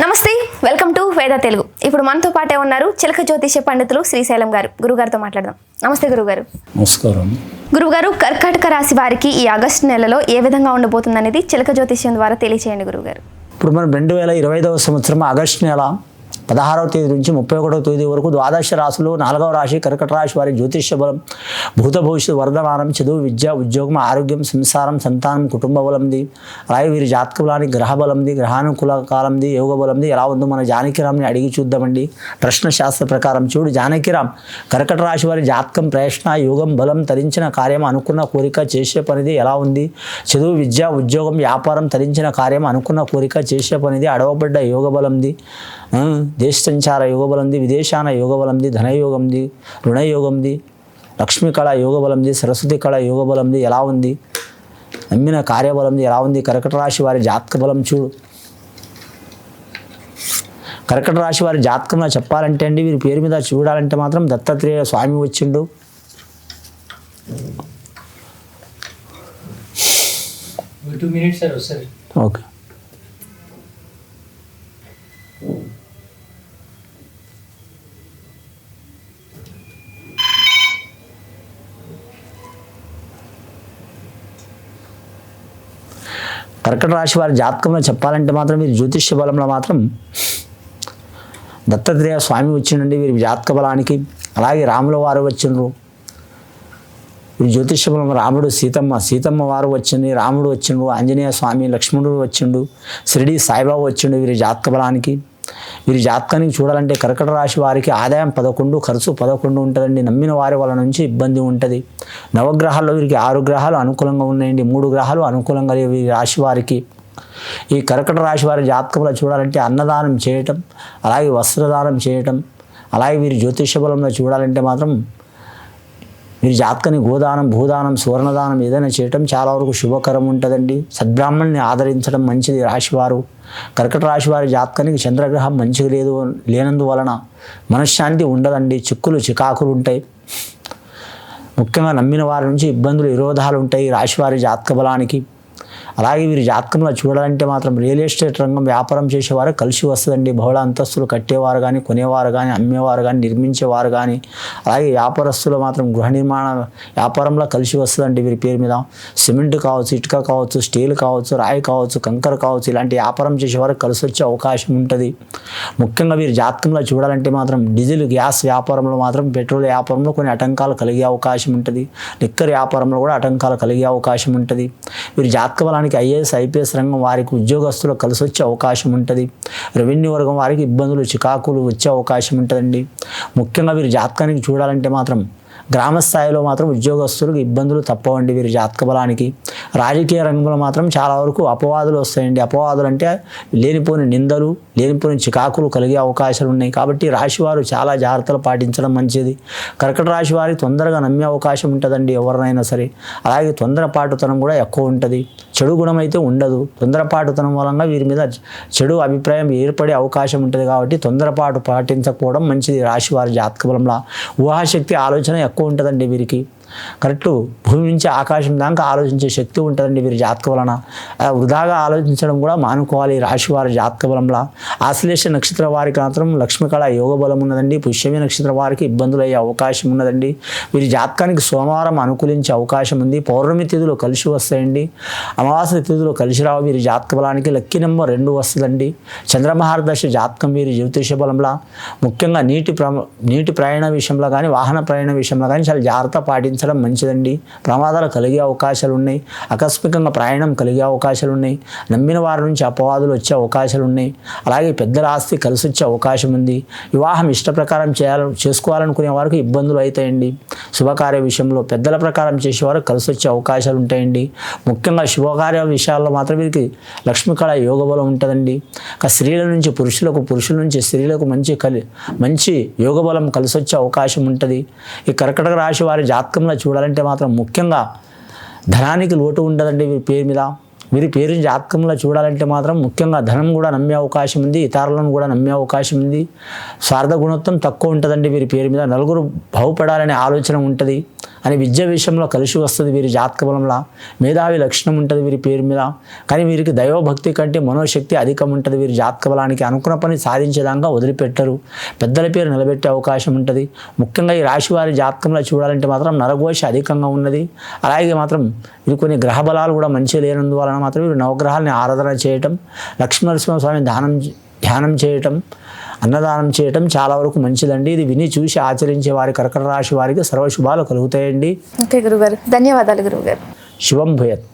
నమస్తే welcome to వేద తెలుగు. ఇప్పుడు మనతో పాటే ఉన్నారు చిలక జ్యోతిష పండితులు శ్రీశైలం గారు. గురుగారితో మాట్లాడదాం. నమస్తే గురుగారు. నమస్కారం. గురుగారు కర్కాటక రాశి వారికి ఈ ఆగస్టు నెలలో ఏ విధంగా ఉండబోతుంది అనేది చిలక జ్యోతిష్యం ద్వారా తెలియచేయండి గురుగారు. ఇప్పుడు మనం రెండు వేల ఇరవై ఐదవ సంవత్సరం ఆగస్టు నెల. పదహారవ తేదీ నుంచి ముప్పై ఒకటవ తేదీ వరకు ద్వాదశ రాశులు నాలుగవ రాశి కర్కట రాశి వారి జ్యోతిష్య బలం భూత భవిష్యత్తు వర్ధమానం చదువు విద్య ఉద్యోగం ఆరోగ్యం సంసారం సంతానం కుటుంబ బలంది అలాగే వీరి జాతక బలానికి గ్రహ బలంది గ్రహానుకూల కాలంది యోగ బలంది. ఎలా ఉందో మన జానకిరామ్ని అడిగి చూద్దామండి. ప్రశ్న శాస్త్ర ప్రకారం చూడు. జానకిరామ్ కర్కట రాశి వారి జాతకం ప్రయత్న యోగం బలం తరించిన కార్యం అనుకున్న కోరిక చేసే పనిది ఎలా ఉంది? చదువు విద్య ఉద్యోగం వ్యాపారం తరించిన కార్యం అనుకున్న కోరిక చేసే పనిది అడవబడ్డ యోగ బలంది దేశ సంచార యోగ బలంది విదేశాన యోగ బలంది ధనయోగంది రుణయోగంది లక్ష్మీ కళ యోగ బలంది సరస్వతి కళ యోగ బలంది ఎలా ఉంది? నమ్మిన కార్యబలంది ఎలా ఉంది? కర్కట రాశి వారి జాతక బలం చూడు. కర్కట రాశి వారి జాతకంలో చెప్పాలంటే అండి వీరి పేరు మీద చూడాలంటే మాత్రం దత్తాత్రేయ స్వామి వచ్చిండు. Two minutes sir okay. కర్కట రాశి వారి జాతకంలో చెప్పాలంటే మాత్రం మీరు జ్యోతిష్య బలంలో మాత్రం దత్తాత్రేయ స్వామి వచ్చిండండి. వీరి జాతక బలానికి అలాగే రాముల వారు వచ్చిండ్రు. జ్యోతిష్య బలం రాముడు సీతమ్మ సీతమ్మ వారు వచ్చింది రాముడు వచ్చిండు ఆంజనేయ స్వామి లక్ష్మణుడు వచ్చిండు షిరిడి సాయిబాబు వచ్చిండు వీరి జాతక బలానికి. వీరి జాతకానికి చూడాలంటే కర్కట రాశి వారికి ఆదాయం పదకొండు ఖర్చు పదకొండు ఉంటుందండి. నమ్మిన వారి వల్ల నుంచి ఇబ్బంది ఉంటుంది. నవగ్రహాల్లో వీరికి ఆరు గ్రహాలు అనుకూలంగా ఉన్నాయండి. మూడు గ్రహాలు అనుకూలంగా లేవు ఈ రాశి వారికి. ఈ కర్కట రాశి వారి జాతకంలో చూడాలంటే అన్నదానం చేయటం అలాగే వస్త్రదానం చేయటం అలాగే వీరి జ్యోతిష బలంలో చూడాలంటే మాత్రం మీరు జాతకని గోదానం భూదానం సువర్ణదానం ఏదైనా చేయటం చాలా వరకు శుభకరం ఉంటుందండి. సద్బ్రాహ్మణ్ణి ఆదరించడం మంచిది. రాశివారు కర్కట రాశి వారి జాతకానికి చంద్రగ్రహం మంచిగా లేదు లేనందువలన మనశ్శాంతి ఉండదండి. చిక్కులు చికాకులు ఉంటాయి. ముఖ్యంగా నమ్మిన వారి నుంచి ఇబ్బందులు విరోధాలు ఉంటాయి రాశివారి జాతక బలానికి. అలాగే వీరి జాతకంలో చూడాలంటే మాత్రం రియల్ ఎస్టేట్ రంగం వ్యాపారం చేసేవారు కలిసి వస్తుందండి. బహుళ అంతస్తులు కట్టేవారు కానీ కొనేవారు కానీ అమ్మేవారు కానీ నిర్మించేవారు కానీ అలాగే వ్యాపారస్తులు మాత్రం గృహ నిర్మాణ వ్యాపారంలో కలిసి వస్తుందండి వీరి పేరు మీద. సిమెంట్ కావచ్చు ఇటుక కావచ్చు స్టీల్ కావచ్చు రాయి కావచ్చు కంకర కావచ్చు ఇలాంటి వ్యాపారం చేసేవారు కలిసి వచ్చే అవకాశం ఉంటుంది. ముఖ్యంగా వీరి జాతకంలో చూడాలంటే మాత్రం డీజిల్ గ్యాస్ వ్యాపారంలో మాత్రం పెట్రోల్ వ్యాపారంలో కొన్ని ఆటంకాలు కలిగే అవకాశం ఉంటుంది. లిక్కర్ వ్యాపారంలో కూడా ఆటంకాలు కలిగే అవకాశం ఉంటుంది. వీరి జాతక బలానికి ఐఏఎస్ ఐపీఎస్ రంగం వారికి ఉద్యోగస్తులు కలిసి వచ్చే అవకాశం ఉంటుంది. రెవెన్యూ వర్గం వారికి ఇబ్బందులు చికాకులు వచ్చే అవకాశం ఉంటుందండి. ముఖ్యంగా వీరు జాతకానికి చూడాలంటే మాత్రం గ్రామ స్థాయిలో మాత్రం ఉద్యోగస్తులకు ఇబ్బందులు తప్పవండి వీరి జాతక బలానికి. రాజకీయ రంగంలో మాత్రం చాలా వరకు అపవాదులు వస్తాయండి. అపవాదులు అంటే లేనిపోని నిందలు లేనిపోని చికాకులు కలిగే అవకాశాలు ఉన్నాయి. కాబట్టి రాశివారు చాలా జాగ్రత్తలు పాటించడం మంచిది. కర్కట రాశి వారికి తొందరగా నమ్మే అవకాశం ఉంటుందండి ఎవరినైనా సరే. అలాగే తొందరపాటుతనం కూడా ఎక్కువ ఉంటుంది. చెడు గుణం అయితే ఉండదు. తొందరపాటుతనం వలన వీరి మీద చెడు అభిప్రాయం ఏర్పడే అవకాశం ఉంటుంది కాబట్టి తొందరపాటు పాటించకపోవడం మంచిది. రాశి వారి జాతక బలంలో ఊహాశక్తి ఆలోచన ఎక్కువ ఉంటుందండి వీరికి. కరెక్ట్. భూమి నుంచి ఆకాశం దాకా ఆలోచించే శక్తి ఉంటుందండి వీరి జాతక వలన. వృధాగా ఆలోచించడం కూడా మానుకోవాలి రాశివారి రాశి వారి జాతక బలంలో. ఆశ్లేష నక్షత్ర వారికి మాత్రం లక్ష్మికళ యోగ బలం ఉన్నదండి. పుష్యమి నక్షత్ర వారికి ఇబ్బందులు అయ్యే అవకాశం ఉన్నదండి. వీరి జాతకానికి సోమవారం అనుకూలించే అవకాశం ఉంది. పౌర్ణమి తిథులు కలిసి వస్తాయండి. అమావాస్య తిథులు కలిసి రావు. వీరి జాతక బలానికి లక్కీ నెంబర్ రెండు వస్తుందండి. చంద్రమహారదర్శ జాతకం వీరి జ్యోతిష బలంలో. ముఖ్యంగా నీటి ప్ర నీటి ప్రయాణ విషయంలో కానీ వాహన ప్రయాణ విషయంలో కానీ చాలా జాగ్రత్త పాటించడం మంచిదండి. ప్రమాదాలు కలిగే అవకాశాలు ఉన్నాయి ఆకస్మికంగా ప్రయాణం కలిగే అవకాశాలు ఉన్నాయి నమ్మిన వారి నుంచి అపవాదులు వచ్చే అవకాశాలు ఉన్నాయి అలాగే పెద్దల ఆస్తి కలిసి వచ్చే అవకాశం ఉంది వివాహం ఇష్ట ప్రకారం చేయాల చేసుకోవాలనుకునే వారికి ఇబ్బందులు అవుతాయండి శుభకార్య విషయంలో పెద్దల ప్రకారం చేసేవారు కలిసి వచ్చే అవకాశాలు ఉంటాయండి ముఖ్యంగా శుభకార్య విషయాల్లో మాత్రం వీరికి లక్ష్మీకళ యోగ బలం ఉంటుందండి. ఇక స్త్రీల నుంచి పురుషులకు పురుషుల నుంచి స్త్రీలకు మంచి కలి మంచి యోగ బలం కలిసి వచ్చే అవకాశం ఉంటుంది ఈ కర్కటక రాశి వారి జాతకం జాతకంలో చూడాలంటే మాత్రం ముఖ్యంగా ధనానికి లోటు ఉండదండి వీరి పేరు మీద. వీరి పేరు జాతకంలో చూడాలంటే మాత్రం ముఖ్యంగా ధనం కూడా నమ్మే అవకాశం ఉంది ఇతరులను కూడా నమ్మే అవకాశం ఉంది. స్వార్థ గుణత్వం తక్కువ ఉంటుందండి వీరి పేరు మీద. నలుగురు బాగుపడాలనే ఆలోచన ఉంటుంది. అని విద్య విషయంలో కలిసి వస్తుంది వీరి జాతక బలంలో. మేధావి లక్షణం ఉంటుంది వీరి పేరు మీద. కానీ వీరికి దైవభక్తి కంటే మనోశక్తి అధికం ఉంటుంది వీరి జాతక బలానికి. అనుకున్న పని సాధించేదాకా వదిలిపెట్టరు. పెద్దల పేరు నిలబెట్టే అవకాశం ఉంటుంది. ముఖ్యంగా ఈ రాశి వారి జాతకంలో చూడాలంటే మాత్రం నరఘోష అధికంగా ఉన్నది. అలాగే మాత్రం వీరు కొన్ని గ్రహ బలాలు కూడా మంచి లేనందువలన మాత్రం వీరు నవగ్రహాలని ఆరాధన చేయటం లక్ష్మీనరసింహస్వామి దానం ధ్యానం చేయటం అన్నదానం చేయటం చాలా వరకు మంచిదండి. ఇది విని చూసి ఆచరించే వారి కర్కట రాశి వారికి సర్వశుభాలు కలుగుతాయండి. ఓకే గురుగారు. ధన్యవాదాలు గురువుగారు శుభం భూయత్.